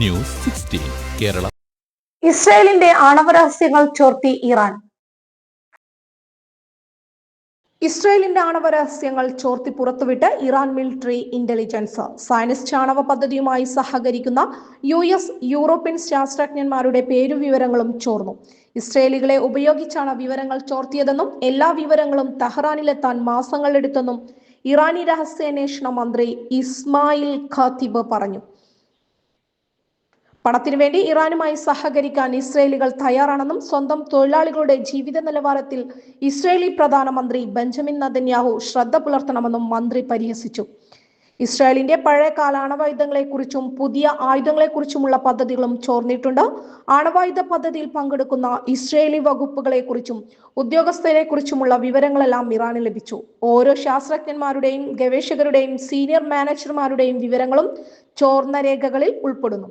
News sixteen Kerala. ഇസ്രായേലിന്റെ ആണവ രഹസ്യങ്ങൾ ചോർത്തി ഇറാൻ. ഇസ്രായേലിന്റെ ആണവ രഹസ്യങ്ങൾ ചോർത്തി പുറത്തുവിട്ട് ഇറാൻ മിലിറ്ററി ഇന്റലിജൻസ്. സയനിസ്റ്റ് ആണവ പദ്ധതിയുമായി സഹകരിക്കുന്ന യു എസ് യൂറോപ്യൻ ശാസ്ത്രജ്ഞന്മാരുടെ പേരുവിവരങ്ങളും ചോർന്നു. ഇസ്രയേലികളെ ഉപയോഗിച്ചാണ് വിവരങ്ങൾ ചോർത്തിയതെന്നും എല്ലാ വിവരങ്ങളും തെഹ്റാനിലെത്താൻ മാസങ്ങളെടുത്തെന്നും ഇറാനി രഹസ്യാന്വേഷണ മന്ത്രി ഇസ്മായിൽ ഖാത്തിബ് പറഞ്ഞു. പണത്തിനു വേണ്ടി ഇറാനുമായി സഹകരിക്കാൻ ഇസ്രയേലികൾ തയ്യാറാണെന്നും സ്വന്തം തൊഴിലാളികളുടെ ജീവിത നിലവാരത്തിൽ ഇസ്രയേലി പ്രധാനമന്ത്രി ബെഞ്ചമിൻ നദന്യാഹു ശ്രദ്ധ പുലർത്തണമെന്നും മന്ത്രി പരിഹസിച്ചു. ഇസ്രായേലിന്റെ പഴയ കാല ആണവായുധങ്ങളെക്കുറിച്ചും പുതിയ ആയുധങ്ങളെക്കുറിച്ചുമുള്ള പദ്ധതികളും ചോർന്നിട്ടുണ്ട്. ആണവായുധ പദ്ധതിയിൽ പങ്കെടുക്കുന്ന ഇസ്രയേലി വകുപ്പുകളെക്കുറിച്ചും ഉദ്യോഗസ്ഥരെക്കുറിച്ചുമുള്ള വിവരങ്ങളെല്ലാം ഇറാന് ലഭിച്ചു. ഓരോ ശാസ്ത്രജ്ഞന്മാരുടെയും ഗവേഷകരുടെയും സീനിയർ മാനേജർമാരുടെയും വിവരങ്ങളും ചോർന്ന രേഖകളിൽ ഉൾപ്പെടുന്നു.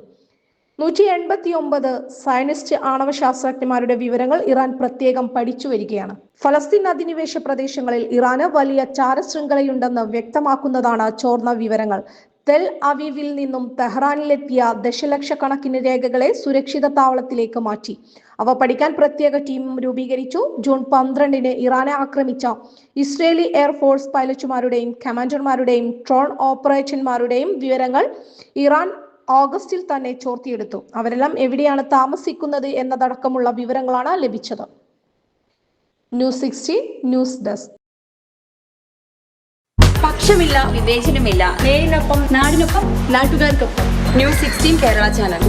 നൂറ്റി എൺപത്തി ഒമ്പത് സയനിസ്റ്റ് ആണവ ശാസ്ത്രജ്ഞന്മാരുടെ വിവരങ്ങൾ ഇറാൻ പ്രത്യേകം പഠിച്ചു വരികയാണ്. ഫലസ്തീൻ അധിനിവേശ പ്രദേശങ്ങളിൽ ഇറാന് വലിയ ചാരശൃംഖലയുണ്ടെന്ന് വ്യക്തമാക്കുന്നതാണ് ചോർന്ന വിവരങ്ങൾ. തെൽ അവീവിൽ നിന്നും തെഹ്റാനിലെത്തിയ ദശലക്ഷക്കണക്കിന് രേഖകളെ സുരക്ഷിത താവളത്തിലേക്ക് മാറ്റി. അവ പഠിക്കാൻ പ്രത്യേക ടീം രൂപീകരിച്ചു. ജൂൺ പന്ത്രണ്ടിന് ഇറാനെ ആക്രമിച്ച ഇസ്രേലി എയർഫോഴ്സ് പൈലറ്റുമാരുടെയും കമാൻഡർമാരുടെയും ട്രോൺ ഓപ്പറേറ്റർമാരുടെയും വിവരങ്ങൾ ഇറാൻ ഓഗസ്റ്റിൽ തന്നെ ചോർത്തിയെടുത്തു. അവരെല്ലാം എവിടെയാണ് താമസിക്കുന്നത് എന്നതടക്കമുള്ള വിവരങ്ങളാണ് ലഭിച്ചത്. News sixty news desk. പക്ഷമില്ല വിവേചനമില്ല. നേരിനൊപ്പം നാടിനൊപ്പം നാട്ടുകാർക്കൊപ്പം. News sixteen Kerala channel.